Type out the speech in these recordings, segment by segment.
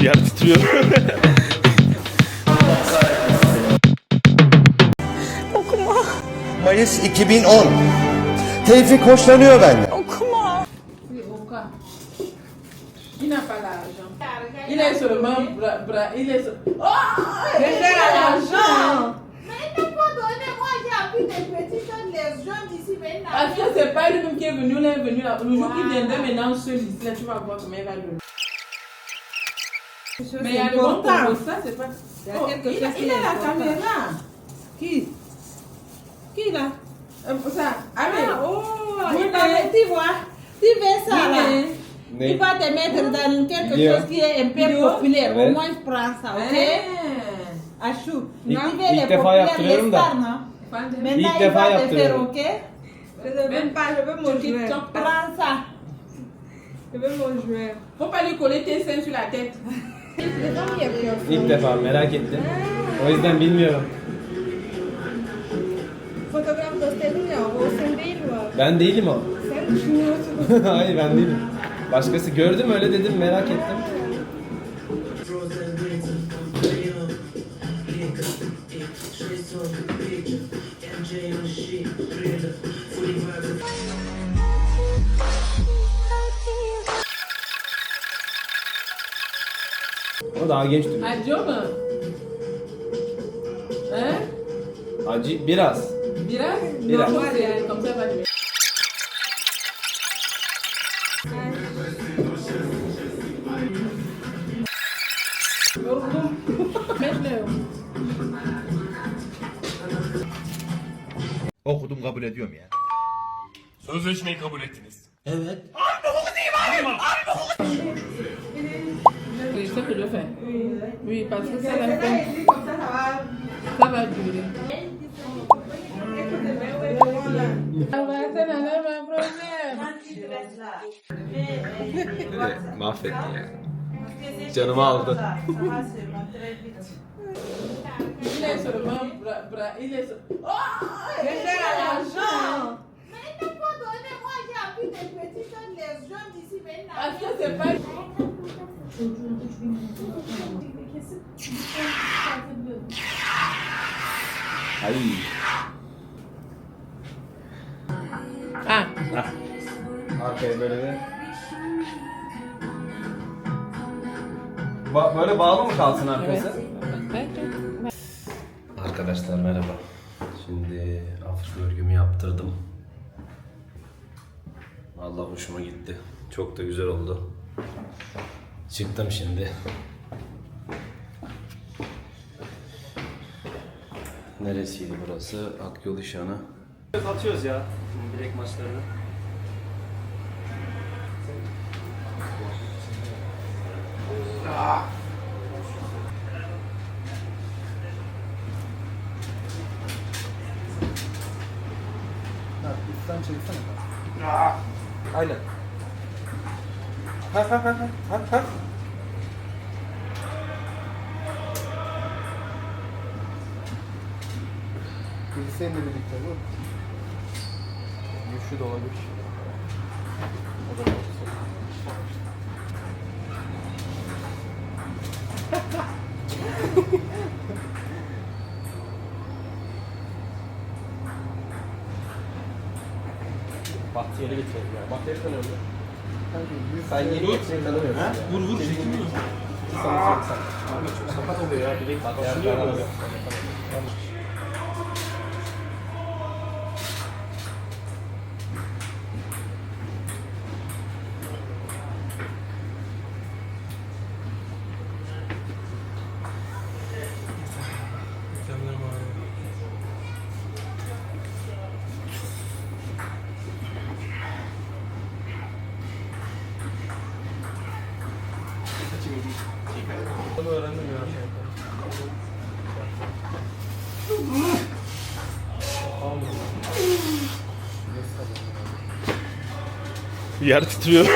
Yer titriyor. Okuma, Mayıs 2010. Tevfik hoşlanıyor benden. okuma. Pas l'argent. Il est seulement bras, bras, il est seul- Oh l'argent Mais il n'a pas donné, moi j'ai appris des petits jeunes, les jeunes d'ici maintenant. Parce que c'est pas lui-même qui est venu, il est venu là. Le jour qu'il viendrait maintenant seul ici, là, tu vas voir comment il va donner. Mais il y a le bon ça c'est pas. Il y a Oh, quelque il a, chose qui il a est la important. caméra. Qui? Qui là? Euh, ça, allez. Ah, oh, il va- tu vois, tu fais ça là. Il va te mettre dans quelque chose qui est un peu populaire. Au moins, prends ça, ok? Eh. Achou. İlk- Tu veux ilk les populaires, les stars, non? Maintenant, il va te faire, ok? Je ne veux pas, je veux mon jouet. Prends ça. Je veux mon jouet. Faut pas lui coller tes seins sur la tête. İlk defa merak ettim. O yüzden bilmiyorum. Photographe d'Australie, en Rose değil mi? Ben değilim o. Sen düşünüyorsun. Hayır ben değilim. Başkası gördüm öyle dedim merak ettim. O daha genç duruyor. Adieu, man. Hein Acı biraz. Biraz Biraz. Ça, va jouer. Yoruldum. Bekle. Okudum kabul ediyorum ya. Sözleşmeyi kabul ettiniz. Oui, c'est ce que je fais. Oui, parce que ça va, ça va durer. Mahvetti ya. Canımı aldı. Il est seulement bras, bras, il est seul- Oh Il l'argent Mais il n'a pas donné, moi j'ai appris des petits jeunes, les jeunes d'ici maintenant. Parce que c'est pas... Ay. Ah, Arkaya böyle bir... Ba- böyle bağlı mı kalsın arkası? Arkadaşlar merhaba. Şimdi afiş örgümü yaptırdım. Vallahi hoşuma gitti. Çok da güzel oldu. Çıktım şimdi. Neresiydi burası? Akyol İşanı. Atıyoruz ya direkt maçlarını. Aynen. Ha ha ha ha ha ha. Seninle birlikte bu. Güçlü de olabilir. O da Bahtiyar'ı getirelim ya. Bahtiyar'ı tanıyorum ya. Sen yeni getirin tanımıyorsun ya. Vur vur çok sakat oluyor ya. Direkt Bahtiyar'ı Yer titriyor.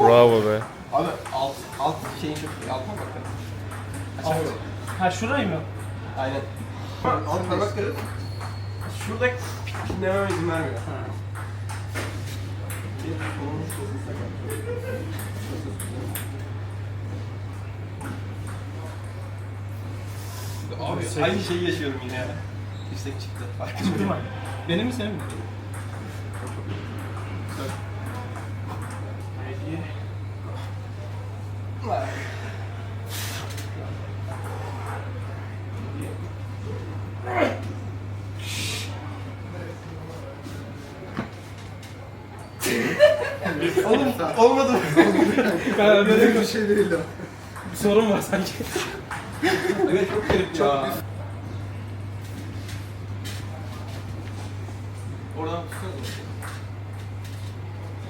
Bravo be. Abi alt, alt şeyin çok iyi. Altına bak. Aşağı bak. Ha şurayı mı? Alt parmak kırıp şurada piklememe izin vermiyor. Abi aynı şeyi yaşıyorum yine ya. Dirsek çıktı. Farkında mı? Benim mi senin mi? Olmadı mı? Ben böyle bir şey değil sorun var sanki. Evet çok garip ya. Oradan tutsana.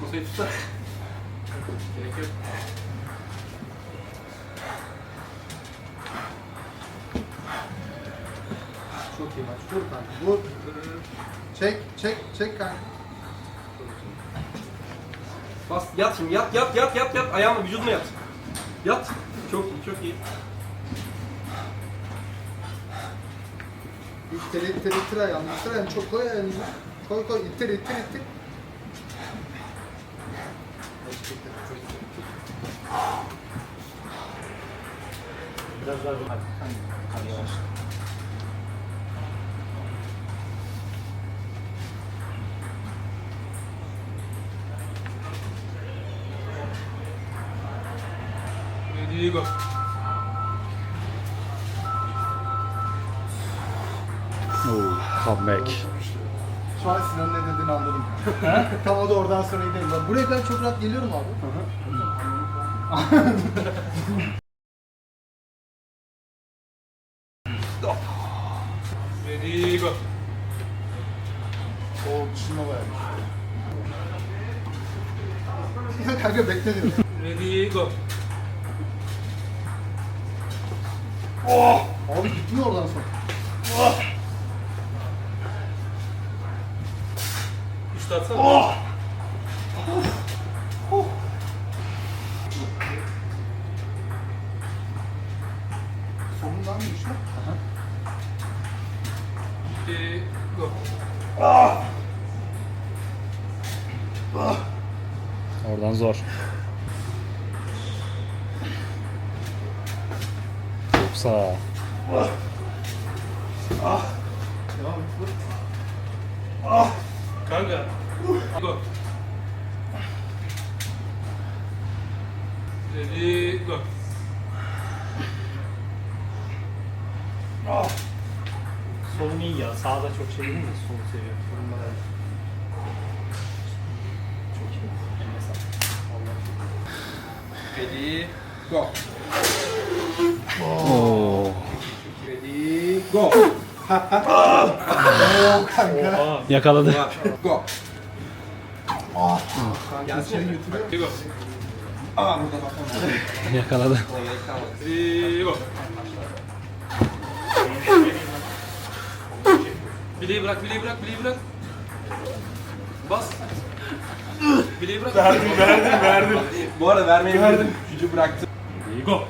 Masayı tutsana. Gerek yok. Çok iyi maç. Dur kanka. Dur. Çek, çek, çek kanka. Bas yat şimdi yat yat yat yat yat ayağınla vücuduna yat. Yat. Çok iyi çok iyi. İttir, ittir, ittir ayağını. İttir ayağını. Çok koy ayağını. Koy, koy. İttir, ittir, ittir. Biraz daha hadi. Hadi yavaş. Ready Comeback. Şu an Sinan'ın ne dediğini anladım. Tam o da oradan sonra gidelim. Bak buraya kadar çok rahat geliyorum abi. Ready go. O düşünme bayağı. Ya kanka bekle diyorum. Ready go. Abi gitmiyor oradan sonra. Üstü atsana. Sonundan mı düştü? Ready go. Oradan zor. Çok sağ. Devam et. Vur. Kanka. Go. Ready go. Solum iyi ya. Sağda çok şey değil mi? Solu seviyorum. Solum bana Çok iyi. Eline sağlık. Ready go. Oo. Ready go. Oha. Yakaladı. Go. Kanka içeri götürüyor. Ready go. Aa burada bak. Yakaladı. Go. Bileği bırak, bileği bırak, bileği bırak. Bas. Bileği bırak. Verdim, verdim, verdim. Bu arada vermeyi verdim. Gücü bıraktım. Go.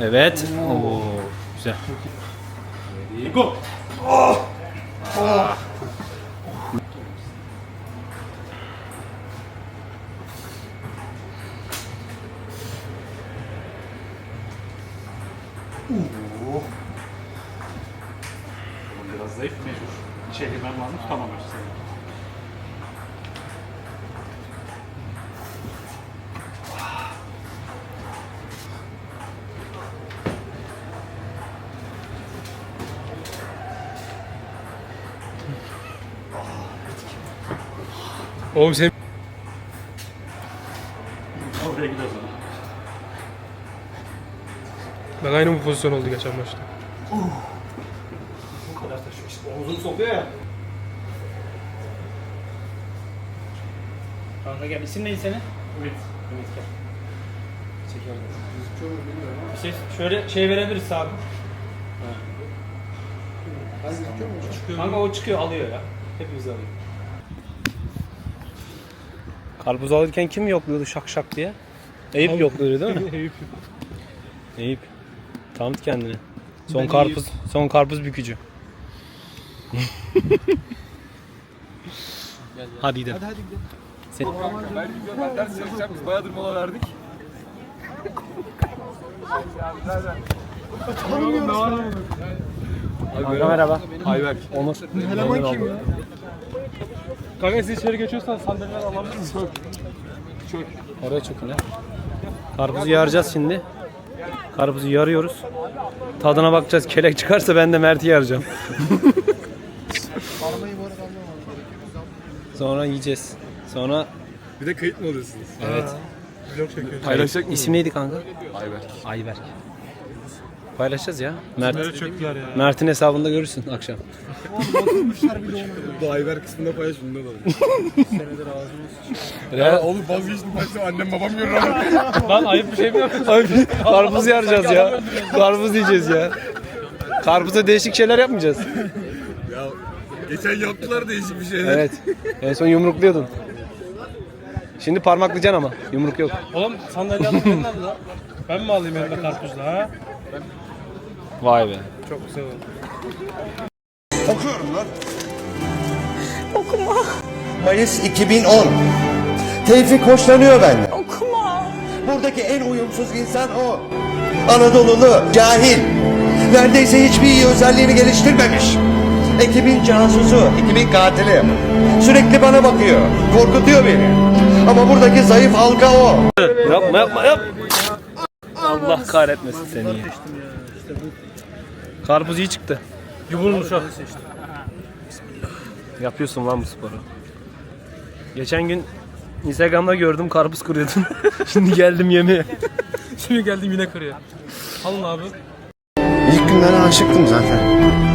Evet. Oo. Güzel. Go. Biraz Oğlum sen Oraya ama. Bak aynı bu pozisyon oldu geçen maçta. Bu kadar taşıyor işte. Omuzunu sokuyor ya. Kanka gel. İsim neydi senin? Ümit. Ümit gel. Çekiyorum. Bir şey, şöyle şey verebiliriz abi. Ben? Kanka o çıkıyor alıyor ya. Hepimiz alıyor. Karpuz alırken kim yokluyordu şak şak diye? Eyüp yokluyordu değil mi? Eyüp. Eyüp. Tanıt kendini. Son karpuz, son karpuz bükücü. hadi gidelim. Hadi hadi gidelim. Sen- Ben gidiyorum ben ders çalışacağım biz bayağıdır mola verdik. Kanka merhaba. Ayberk. Onur. Eleman kim ya? Kanka siz içeri geçiyorsan sandalyeler alabilir misin? Çök. Oraya çökün ha. Karpuzu yaracağız şimdi. Karpuzu yarıyoruz. Tadına bakacağız. Kelek çıkarsa ben de Mert'i yaracağım. Sonra yiyeceğiz. Sonra Bir de kayıt mı alıyorsunuz? evet. Paylaşacak İsim neydi kanka? Ayberk. Ayberk. Paylaşacağız ya. Mert, Mert'in hesabında görürsün akşam. Bu Ayberk kısmında paylaş bunu da. Ya, Oğlum vazgeçtim başta annem babam görür ama. Lan ayıp bir şey mi yapıyorsun? Karpuz yaracağız ya. Karpuz yiyeceğiz ya. Karpuza değişik şeyler yapmayacağız. Ya geçen yaptılar değişik bir şeyler. Evet. En son yumrukluyordun. Şimdi parmaklayacaksın ama. Yumruk yok. Oğlum sandalye alıp. Ben mi alayım elime karpuzla ha? Vay be. Çok güzel oldu. Okuyorum lan. Okuma. Mayıs 2010. Tevfik hoşlanıyor benden. Okuma. Buradaki en uyumsuz insan o. Anadolulu, cahil. Neredeyse hiçbir iyi özelliğini geliştirmemiş. Ekibin casusu, ekibin katili. Sürekli bana bakıyor. Korkutuyor beni. Ama buradaki zayıf halka o. Yapma yapma yap. Allah kahretmesin seni ya. Karpuz iyi çıktı. Yumurmuş o. Yapıyorsun lan bu sporu. Geçen gün Instagram'da gördüm karpuz kırıyordun. Şimdi geldim yemeğe. Şimdi geldim yine kırıyor. Alın abi. İlk günlere aşıktım zaten.